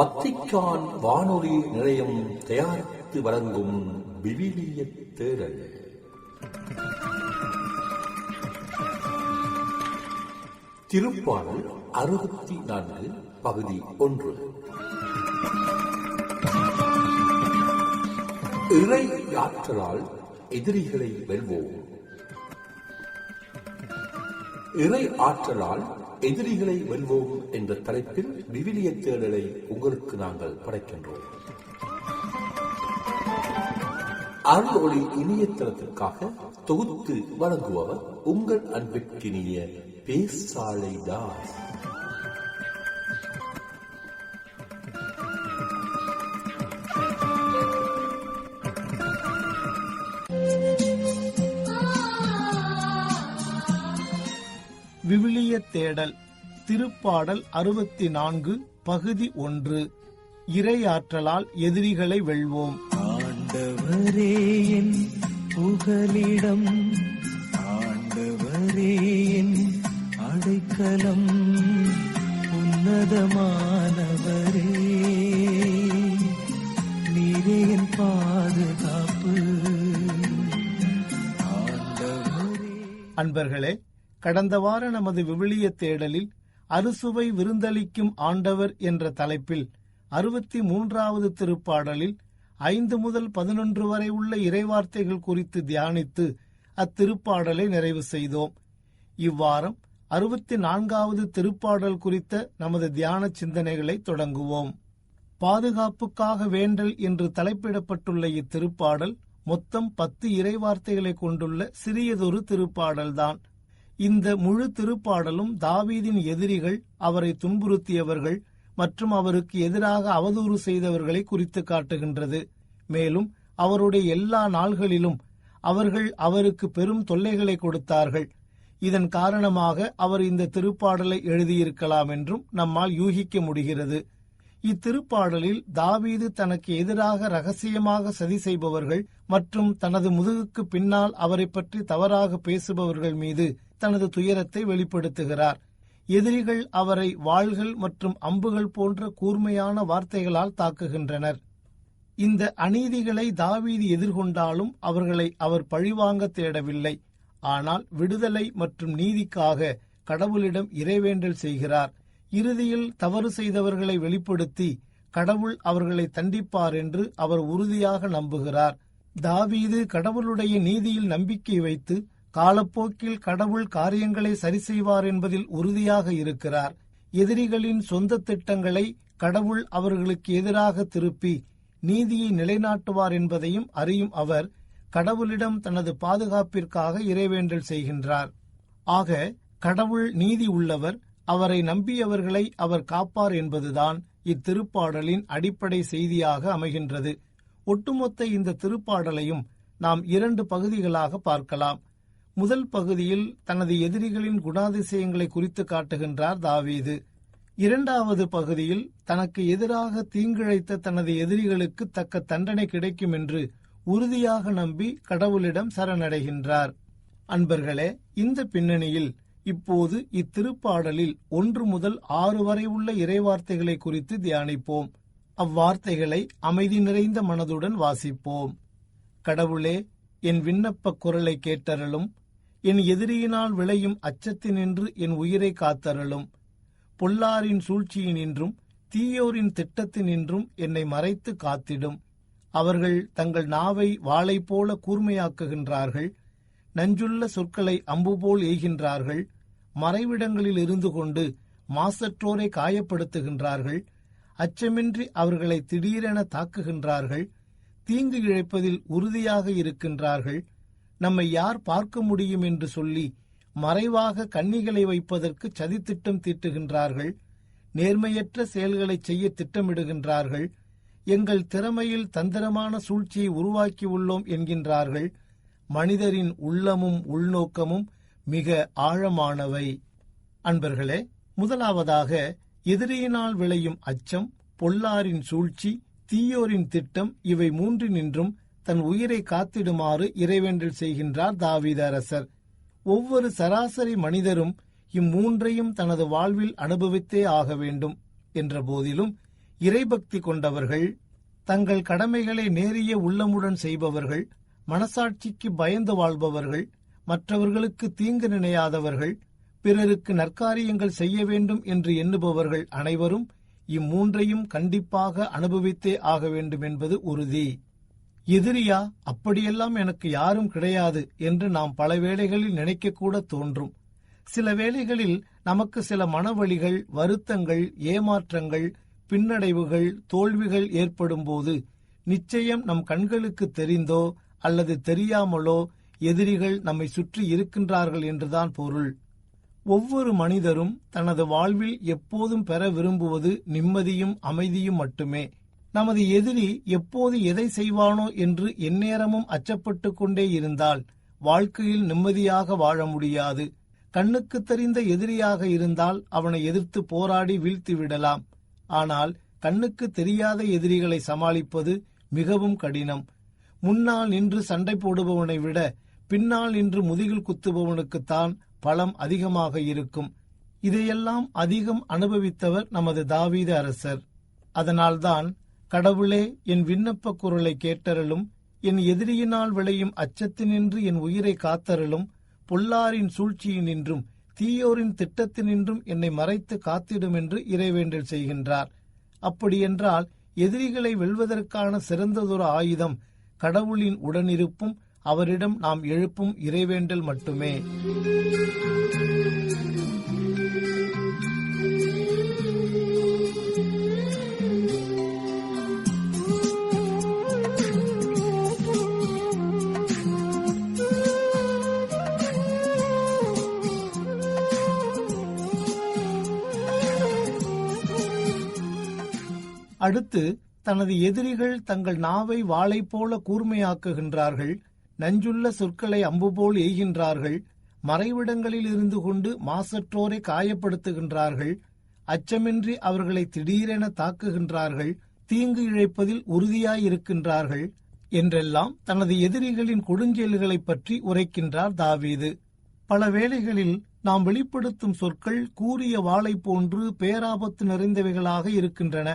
Vatican வானொலி நிலையம் தயாரித்து வழங்கும் விவிலிய தேடல். திருப்பாடல் அறுபத்தி நான்கு பகுதி ஒன்று. இறை ஆற்றலால் எதிரிகளை வெல்வோம். இறை ஆற்றலால் எதிரிகளை வெல்வோம் என்ற தலைப்பில் விவிலிய தேடலை உங்களுக்கு நாங்கள் படைக்கின்றோம். அருள் ஒளி இணையதளத்திற்காக தொகுத்து வழங்குபவர் உங்கள் அன்பிற்கினிய பேசாலை தாஸ். விவிலிய தேடல். திருப்பாடல் அறுபத்தி நான்கு பகுதி ஒன்று. இறையாற்றலால் எதிரிகளை வெல்வோம். ஆண்டவரே என் புகலிடம். ஆண்டவரே என் அடைக்கலம். உன்னதமானவரே நீரே என் பாதுகாப்பு. அன்பர்களே கடந்த வார நமது விவிலிய தேடலில் அறுசுவை விருந்தளிக்கும் ஆண்டவர் என்ற தலைப்பில் அறுபத்தி மூன்றாவது திருப்பாடலில் ஐந்து முதல் பதினொன்று வரை உள்ள இறைவார்த்தைகள் குறித்து தியானித்து அத்திருப்பாடலை நிறைவு செய்தோம். இவ்வாரம் அறுபத்தி நான்காவது திருப்பாடல் குறித்த நமது தியான சிந்தனைகளை தொடங்குவோம். பாதுகாப்புக்காக வேண்டல் என்று தலைப்பிடப்பட்டுள்ள இத்திருப்பாடல் மொத்தம் பத்து இறைவார்த்தைகளை கொண்டுள்ள சிறியதொரு திருப்பாடல்தான். இந்த முழு திருப்பாடலும் தாவீதின் எதிரிகள் அவரை துன்புறுத்தியவர்கள் மற்றும் அவருக்கு எதிராக அவதூறு செய்தவர்களை குறித்து காட்டுகின்றது. மேலும் அவருடைய எல்லா நாள்களிலும் அவர்கள் அவருக்கு பெரும் தொல்லைகளை கொடுத்தார்கள். இதன் காரணமாக அவர் இந்த திருப்பாடலை எழுதியிருக்கலாம் என்றும் நம்மால் யூகிக்க முடிகிறது. இத்திருப்பாடலில் தாவீது தனக்கு எதிராக ரகசியமாக சதி செய்பவர்கள் மற்றும் தனது முதுகுக்கு பின்னால் அவரை பற்றி தவறாக பேசுபவர்கள் மீது தனது துயரத்தை வெளிப்படுத்துகிறார். எதிரிகள் அவரை வாள்கள் மற்றும் அம்புகள் போன்ற கூர்மையான வார்த்தைகளால் தாக்குகின்றனர். இந்த அநீதிகளை தாவீது எதிர்கொண்டாலும் அவர்களை அவர் பழிவாங்க தேடவில்லை. ஆனால் விடுதலை மற்றும் நீதிக்காக கடவுளிடம் இறைவேண்டல் செய்கிறார். இறுதியில் தவறு செய்தவர்களை வெளிப்படுத்தி கடவுள் அவர்களை தண்டிப்பார் என்று அவர் உறுதியாக நம்புகிறார். தாவீது கடவுளுடைய நீதியில் நம்பிக்கை வைத்து காலப்போக்கில் கடவுள் காரியங்களை சரி செய்வார் என்பதில் உறுதியாக இருக்கிறார். எதிரிகளின் சொந்த திட்டங்களை கடவுள் அவர்களுக்கு எதிராக திருப்பி நீதியை நிலைநாட்டுவார் என்பதையும் அறியும் அவர் கடவுளிடம் தனது பாதுகாப்பிற்காக இறைவேண்டல் செய்கின்றார். ஆக கடவுள் நீதி உள்ளவர் அவரை நம்பியவர்களை அவர் காப்பார் என்பதுதான் இத்திருப்பாடலின் அடிப்படை செய்தியாக அமைகின்றது. ஒட்டுமொத்த இந்த திருப்பாடலையும் நாம் இரண்டு பகுதிகளாக பார்க்கலாம். முதல் பகுதியில் தனது எதிரிகளின் குணாதிசயங்களை குறித்து காட்டுகின்றார் தாவீது. இரண்டாவது பகுதியில் தனக்கு எதிராக தீங்கிழைத்த தனது எதிரிகளுக்கு தக்க தண்டனை கிடைக்கும் என்று உறுதியாக நம்பி கடவுளிடம் சரணடைகின்றார். அன்பர்களே இந்த பின்னணியில் இப்போது இத்திருப்பாடலில் ஒன்று முதல் ஆறு வரை உள்ள இறைவார்த்தைகளை குறித்து தியானிப்போம். அவ்வார்த்தைகளை அமைதி நிறைந்த மனதுடன் வாசிப்போம். கடவுளே என் விண்ணப்ப குரலை கேட்டருளும் என் எதிரியினால் விளையும் அச்சத்தினின்று என் உயிரை காத்தருளும். பொல்லாரின் சூழ்ச்சியினின்றும் தீயோரின் திட்டத்தினின்றும் என்னை மறைத்து காத்திடும். அவர்கள் தங்கள் நாவை வாளை போல கூர்மையாக்குகின்றார்கள். நஞ்சுள்ள சொற்களை அம்பு போல் எய்கின்றார்கள். மறைவிடங்களில் இருந்து கொண்டு மாசற்றோரை காயப்படுத்துகின்றார்கள். அச்சமின்றி அவர்களை திடீரென தாக்குகின்றார்கள். தீங்கு இழைப்பதில் உறுதியாக இருக்கின்றார்கள். நம்மை யார் பார்க்க முடியும் என்று சொல்லி மறைவாக கன்னிகளை வைப்பதற்கு சதித்திட்டம் தீட்டுகின்றார்கள். நேர்மையற்ற செயல்களை செய்ய திட்டமிடுகின்றார்கள். எங்கள் திறமையில் தந்திரமான சூழ்ச்சியை உருவாக்கியுள்ளோம் என்கின்றார்கள். மனிதரின் உள்ளமும் உள்நோக்கமும் மிக ஆழமானவை. அன்பர்களே முதலாவதாக எதிரியினால் விளையும் அச்சம் பொல்லாரின் சூழ்ச்சி தீயோரின் திட்டம் இவை மூன்றினின்றும் தன் உயிரை காத்திடுமாறு இறைவேண்டல் செய்கின்றார் தாவீது அரசர். ஒவ்வொரு சராசரி மனிதரும் இம்மூன்றையும் தனது வாழ்வில் அனுபவித்தே ஆக வேண்டும் என்ற போதிலும் இறைபக்தி கொண்டவர்கள் தங்கள் கடமைகளை நேரிய உள்ளமுடன் செய்பவர்கள் மனசாட்சிக்கு பயந்து வாழ்பவர்கள் மற்றவர்களுக்கு தீங்கு நினையாதவர்கள் பிறருக்கு நற்காரியங்கள் செய்ய வேண்டும் என்று எண்ணுபவர்கள் அனைவரும் இம்மூன்றையும் கண்டிப்பாக அனுபவித்தே ஆக வேண்டும் என்பது உறுதி. எதிரியா? அப்படியெல்லாம் எனக்கு யாரும் கிடையாது என்று நாம் பல வேளைகளில் நினைக்கக்கூட தோன்றும். சில வேளைகளில் நமக்கு சில மனவழிகள் வருத்தங்கள் ஏமாற்றங்கள் பின்னடைவுகள் தோல்விகள் ஏற்படும்போது நிச்சயம் நம் கண்களுக்கு தெரிந்தோ அல்லது தெரியாமலோ எதிரிகள் நம்மை சுற்றி இருக்கின்றார்கள் என்றுதான் பொருள். ஒவ்வொரு மனிதரும் தனது வாழ்வில் எப்போதும் பெற விரும்புவது நிம்மதியும் அமைதியும் மட்டுமே. நமது எதிரி எப்போது எதை செய்வானோ என்று எந்நேரமும் அச்சப்பட்டு கொண்டே இருந்தால் வாழ்க்கையில் நிம்மதியாக வாழ முடியாது. கண்ணுக்கு தெரிந்த எதிரியாக இருந்தால் அவனை எதிர்த்து போராடி வீழ்த்தி விடலாம். ஆனால் கண்ணுக்கு தெரியாத எதிரிகளை சமாளிப்பது மிகவும் கடினம். முன்னால் நின்று சண்டை போடுபவனை விட பின்னால் நின்று முதுகில் குத்துபவனுக்குத்தான் பலம் அதிகமாக இருக்கும். இதையெல்லாம் அதிகம் அனுபவித்தவர் நமது தாவீது அரசர். அதனால்தான் கடவுளே என் விண்ணப்ப குரலை கேட்டருளும் என் எதிரியினால் விளையும் அச்சத்தினின்று என் உயிரை காத்தருளும் பொல்லாரின் சூழ்ச்சியினின்றும் தீயோரின் திட்டத்தினின்றும் என்னை மறைத்து காத்திடும் என்று இறைவேண்டல் செய்கின்றார். அப்படியென்றால் எதிரிகளை வெல்வதற்கான சிறந்ததொரு ஆயுதம் கடவுளின் உடனிருப்பும் அவரிடம் நாம் எழுப்பும் இறைவேண்டல் மட்டுமே. அடுத்து தனது எதிரிகள் தங்கள் நாவை வாளை போல கூர்மையாக்குகின்றார்கள் நஞ்சுள்ள சொற்களை அம்புபோல் எய்கின்றார்கள் மறைவிடங்களில் இருந்து கொண்டு மாசற்றோரை காயப்படுத்துகின்றார்கள் அச்சமின்றி அவர்களை திடீரென தாக்குகின்றார்கள் தீங்கு இழைப்பதில் உறுதியாயிருக்கின்றார்கள் என்றெல்லாம் தனது எதிரிகளின் கொடுஞ்செயல்களைப் பற்றி உரைக்கின்றார் தாவீது. பல வேளைகளில் நாம் வெளிப்படுத்தும் சொற்கள் கூறிய வாளை போன்று பேராபத்து நிறைந்தவைகளாக இருக்கின்றன.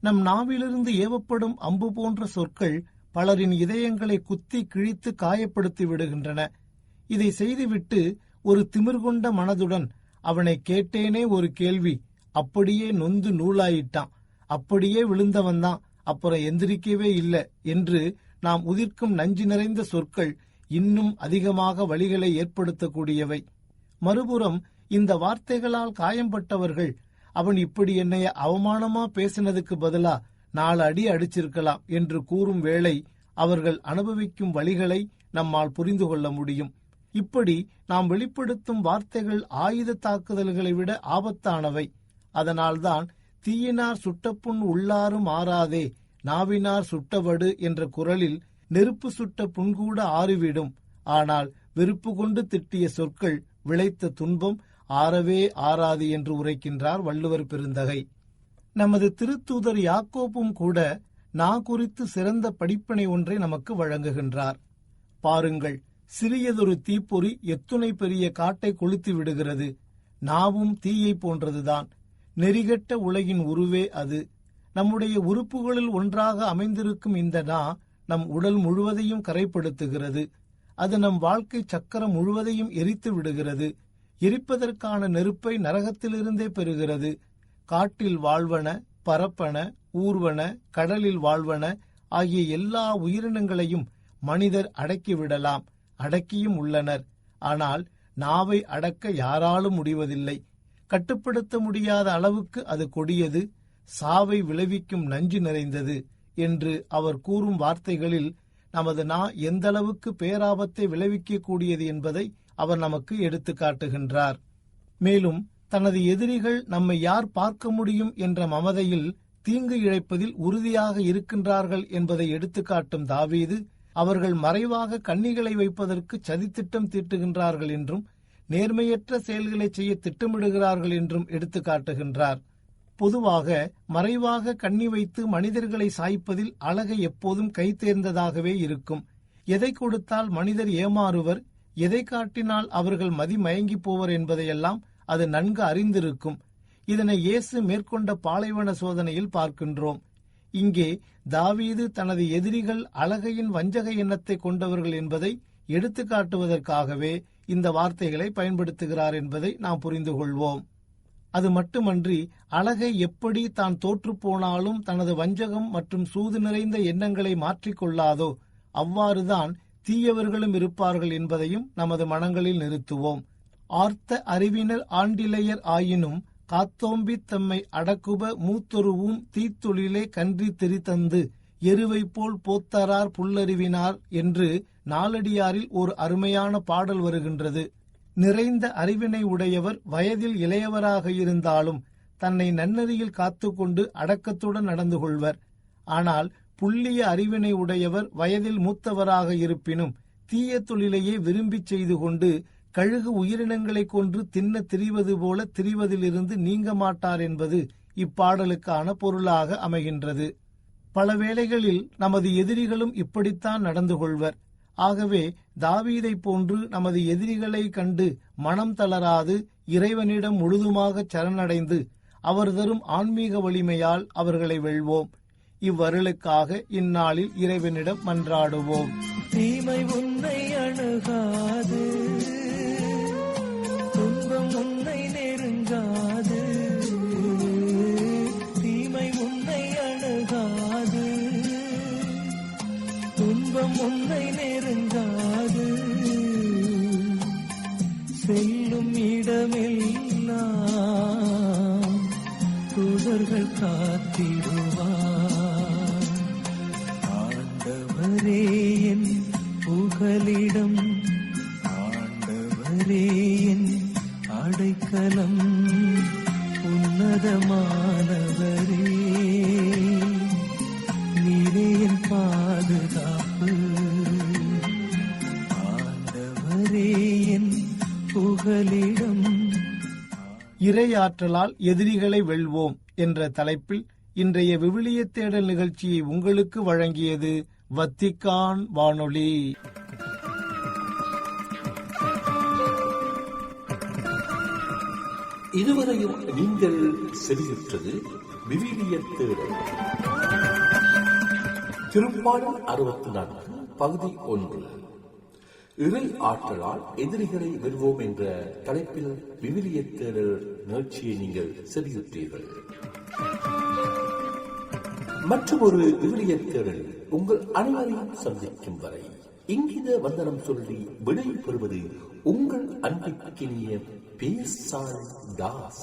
நம் நாவிலிருந்து ஏவப்படும் அம்பு போன்ற சொற்கள் பலரின் இதயங்களை குத்தி கிழித்து காயப்படுத்தி விடுகின்றன. இதை செய்துவிட்டு ஒரு திமிர் கொண்ட மனதுடன் அவனை கேட்டேனே ஒரு கேள்வி. அப்படியே நொந்து நூலாயிட்டான். அப்படியே விழுந்தவன்தான் அப்புறம் எந்திரிக்கவே இல்லை என்று நாம் உதிர்க்கும் நஞ்சு நிறைந்த சொற்கள் இன்னும் அதிகமாக வழிகளை ஏற்படுத்தக்கூடியவை. மறுபுறம் இந்த வார்த்தைகளால் காயம்பட்டவர்கள் அவன் இப்படி என்னைய அவமானமா பேசினதுக்கு பதிலா நாலு அடி அடிச்சிருக்கலாம் என்று கூறும் வேளை அவர்கள் அனுபவிக்கும் வழிகளை நம்மால் புரிந்து கொள்ள முடியும். இப்படி நாம் வெளிப்படுத்தும் வார்த்தைகள் ஆயுத தாக்குதல்களை விட ஆபத்தானவை. அதனால்தான் தீயினார் சுட்டப்புண் உள்ளாரும் ஆறாதே நாவினார் சுட்டவடு என்ற குரலில் நெருப்பு சுட்ட புண்கூட ஆறிவிடும். ஆனால் வெறுப்பு கொண்டு திட்டிய சொற்கள் விளைத்த துன்பம் ஆறவே ஆறாது என்று உரைக்கின்றார் வள்ளுவர் பெருந்தகை. நமது திருத்தூதர் யாக்கோப்பும் கூட நா குறித்து சிறந்த படிப்பினை ஒன்றை நமக்கு வழங்குகின்றார். பாருங்கள் சிறியதொரு தீப்பொறி எத்துணை பெரிய காட்டை கொளுத்தி விடுகிறது. நாவும் தீயை போன்றதுதான். நெறிகட்ட உலகின் உருவே அது. நம்முடைய உறுப்புகளில் ஒன்றாக அமைந்திருக்கும் இந்த நா நம் உடல் முழுவதையும் கரைப்படுத்துகிறது. அது நம் வாழ்க்கை சக்கரம் முழுவதையும் எரித்து விடுகிறது. எரிப்பதற்கான நெருப்பை நரகத்திலிருந்தே பெறுகிறது. காட்டில் வாழ்வன பரப்பன ஊர்வன கடலில் வாழ்வன ஆகிய எல்லா உயிரினங்களையும் மனிதர் அடக்கிவிடலாம். அடக்கியும் உள்ளனர். ஆனால் நாவை அடக்க யாராலும் முடிவதில்லை. கட்டுப்படுத்த முடியாத அளவுக்கு அது கொடியது. சாவை விளைவிக்கும் நஞ்சு நிறைந்தது என்று அவர் கூறும் வார்த்தைகளில் நமது நா எந்தளவுக்கு பேராபத்தை விளைவிக்கக்கூடியது என்பதை அவர் நமக்கு எடுத்து காட்டுகின்றார். மேலும் தனது எதிரிகள் நம்மை யார் பார்க்க முடியும் என்ற மமதையில் தீங்கு இழைப்பதில் உறுதியாக இருக்கின்றார்கள் என்பதை எடுத்துக்காட்டும் தாவீது அவர்கள் மறைவாக கன்னிகளை வைப்பதற்கு சதித்திட்டம் தீட்டுகின்றார்கள் என்றும் நேர்மையற்ற செயல்களை செய்ய திட்டமிடுகிறார்கள் என்றும் எடுத்து காட்டுகின்றார். பொதுவாக மறைவாக கண்ணி வைத்து மனிதர்களை சாய்ப்பதில் அழகை எப்போதும் கைதேர்ந்ததாகவே இருக்கும். எதை கொடுத்தால் மனிதர் ஏமாறுவர் எதை காட்டினால் அவர்கள் மதிமயங்கி போவர் என்பதையெல்லாம் அது நன்கு அறிந்திருக்கும். இதனை இயேசு மேற்கொண்ட பாலைவன சோதனையில் பார்க்கின்றோம். இங்கே தாவீது தனது எதிரிகள் அழகையின் வஞ்சக எண்ணத்தை கொண்டவர்கள் என்பதை எடுத்துக்காட்டுவதற்காகவே இந்த வார்த்தைகளை பயன்படுத்துகிறார் என்பதை நாம் புரிந்து கொள்வோம். அது மட்டுமன்றி அழகை எப்படி தான் தோற்றுப் போனாலும் தனது வஞ்சகம் மற்றும் சூது நிறைந்த எண்ணங்களை மாற்றிக்கொள்ளாதோ அவ்வாறுதான் தீயவர்களும் இருப்பார்கள் என்பதையும் நமது மனங்களில் நிறுத்துவோம். ஆர்த்த அறிவினர் ஆண்டிலையர் ஆயினும் காத்தோம்பி தம்மை அடக்குப மூத்தொருவும் தீத்தொழிலே கன்றி திரித்தந்து எருவை போல் போத்தரார் புல்லறிவினார் என்று நாலடியாரில் ஒரு அருமையான பாடல் வருகின்றது. நிறைந்த அறிவினை உடையவர் வயதில் இளையவராக இருந்தாலும் தன்னை நன்னறியில் காத்துக்கொண்டு அடக்கத்துடன் நடந்து கொள்வர். ஆனால் புள்ளிய அறிவினை உடையவர் வயதில் மூத்தவராக இருப்பினும் தீய தொழிலையே விரும்பிச் செய்து கொண்டு கழுகு உயிரினங்களை கொன்று தின்ன திரிவது போல திரிவதிலிருந்து நீங்க மாட்டார் என்பது இப்பாடலுக்கான பொருளாக அமைகின்றது. பல வேளைகளில் நமது எதிரிகளும் இப்படித்தான் நடந்து கொள்வர். ஆகவே தாவீதைப் போன்று நமது எதிரிகளை கண்டு மனம் தளராது இறைவனிடம் முழுதுமாக சரணடைந்து அவர் தரும் ஆன்மீக வலிமையால் அவர்களை வெல்வோம். இவ்வருளுக்காக இந்நாளில் இறைவனிடம் மன்றாடுவோம். தீமை உன்னை அணுகாது. துன்பம் உன்னை நெருங்காது. தீமை உன்னை அணுகாது. துன்பம் உன்னை நெருங்காது. செல்லும் இடமெல்லாம். தூதர்கள் காத்திடுவார். உன்னதமானவரே நீரே பாதுகாப்பு. ஆண்டவரே என் புகலிடம். இறையாற்றலால் எதிரிகளை வெல்வோம் என்ற தலைப்பில் இன்றைய விவிலிய தேடல் நிகழ்ச்சியை உங்களுக்கு வழங்கியது வத்திக்கான் வானொலி. இதுவரையும் நீங்கள் செவியுற்றது விவிலிய தேடல். திருப்பாடல் அறுபத்தி நான்கு பகுதி ஒன்று. இறை ஆற்றலால் எதிரிகளை வெல்வோம் என்ற தலைப்பில் விவிலிய தேடல் நிகழ்ச்சியை நீங்கள் செவியுற்றீர்கள். மற்றும் ஒரு விவிலிய தேடல் உங்கள் அனைவரையும் சந்திக்கும் வரை இங்கித வந்தனம் சொல்லி விடை பெறுவது உங்கள் அன்பிற்கினிய பேசால் தாஸ்.